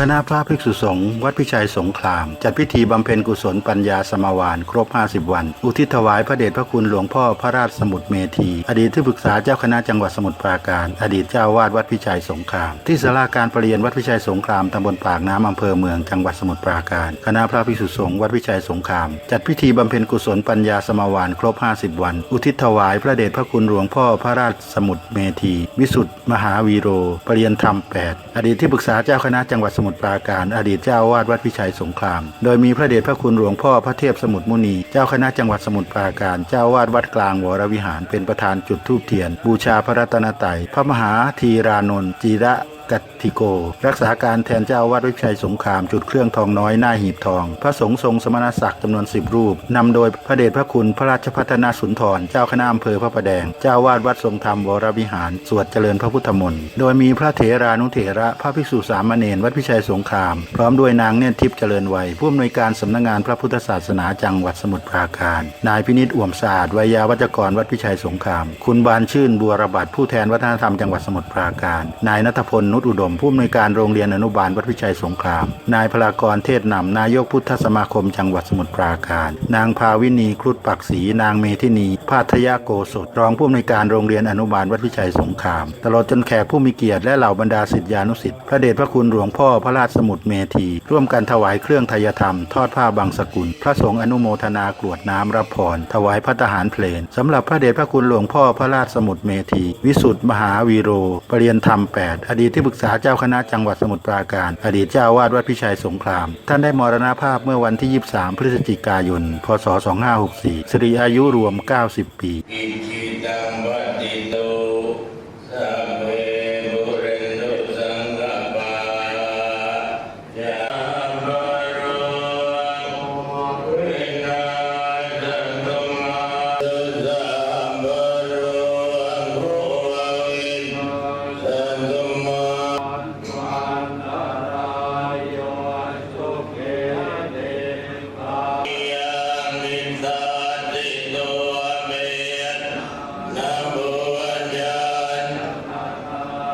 คณะพระภิกษุสงฆ์วัดพิชัยสงคราม จัดพิธีบำเพ็ญกุศลปัญญาสมาวานครบ 50 วัน อุทิศถวายพระเดชพระคุณหลวงพ่อพระราชสมุทรเมธี อดีตที่ปรึกษาเจ้าคณะจังหวัดสมุทรปราการ อดีตเจ้าวาดวัดพิชัยสงคราม ที่ศาลาการประเรียนวัดพิชัยสงครามตำบลปากน้ำอำเภอเมืองจังหวัดสมุทรปราการ คณะพระภิกษุสงฆ์วัดพิชัยสงคราม จัดพิธีบำเพ็ญกุศลปัญญาสมาวานครบ 50 วัน อุทิศถวายพระเดชพระคุณหลวงพ่อพระราชสมุทรเมธี วิสุทธิมหาวีโร ปรริยนธรรม 8 อดีตที่ปรึกษาเจ้าคณะจังหวัดสมุทรมุทรปราการ อดีตเจ้าวาดวัดพิชัยสงคราม โดยมีพระเดชพระคุณหลวงพ่อพระเทพสมุทรมุนี เจ้าคณะจังหวัดสมุทรปราการ เจ้าวาดวัดกลางวรวิหารเป็นประธานจุดธูปเทียน บูชาพระรัตนตรัยพระมหาธีรานนท์จีระ กัตติโก รักษาการแทนเจ้าวาดวิชัยสงครามจุดเครื่องทองน้อยหน้าหีบทอง พระสงฆ์ทรงสมณศักดิ์จำนวนสิบรูปนำโดยพระเดชพระคุณพระราชพัฒนาสุนทร เจ้าคณะอำเภอพระประแดง เจ้าวาดวัดทรงธรรมวรวิหาร สวดเจริญพระพุทธมนต์โดยมีพระเถรานุเถระพระภิกษุสามเณรวัดพิชัยสงคราม พร้อมด้วยนางเนตรทิพย์เจริญวัยผู้อำนวยการสำนักงานพระพุทธศาสนาจังหวัดสมุทรปราการ นายพินิจอ่วมสะอาดวิยาวัจกรวัดพิชัยสงคราม คุณบานชื่นบัวระบาดผู้แทนวัฒนธรรมจังหวัดสมุทรปราการ นายนัทพลนุชอุดม ผู้อำนวยการโรงเรียนอนุบาลวัดพิชัยสงคราม นายพลากรเทศนำนายกพุทธสมาคมจังหวัดสมุทรปราการ นางภาวินีครุฑปักศรีนางเมธินีพาทยาโกศลรองผู้อำนวยการโรงเรียนอนุบาลวัดพิชัยสงคราม ตลอดจนแขกผู้มีเกียรติและเหล่าบรรดาศิษยานุศิษย์พระเดชพระคุณหลวงพ่อพระราชสมุทรเมธีร่วมกันถวายเครื่องไทยธรรม ทอดผ้าบางสกุล พระสงฆ์อนุโมทนากรวดน้ำรับพรถวายพระทหารเพลนสำหรับพระเดชพระคุณหลวงพ่อพระราชสมุทรเมธี วิสุทธิมหาวีโรปรริยนธรรม 8 อดีตที่ปรึกษาเจ้าคณะจังหวัดสมุทรปราการ อดีตเจ้าวาดวัดพิชัยสงคราม ท่านได้มรณภาพเมื่อวันที่ 23 พฤศจิกายน พศ 2564สิริอายุรวม 90 ปี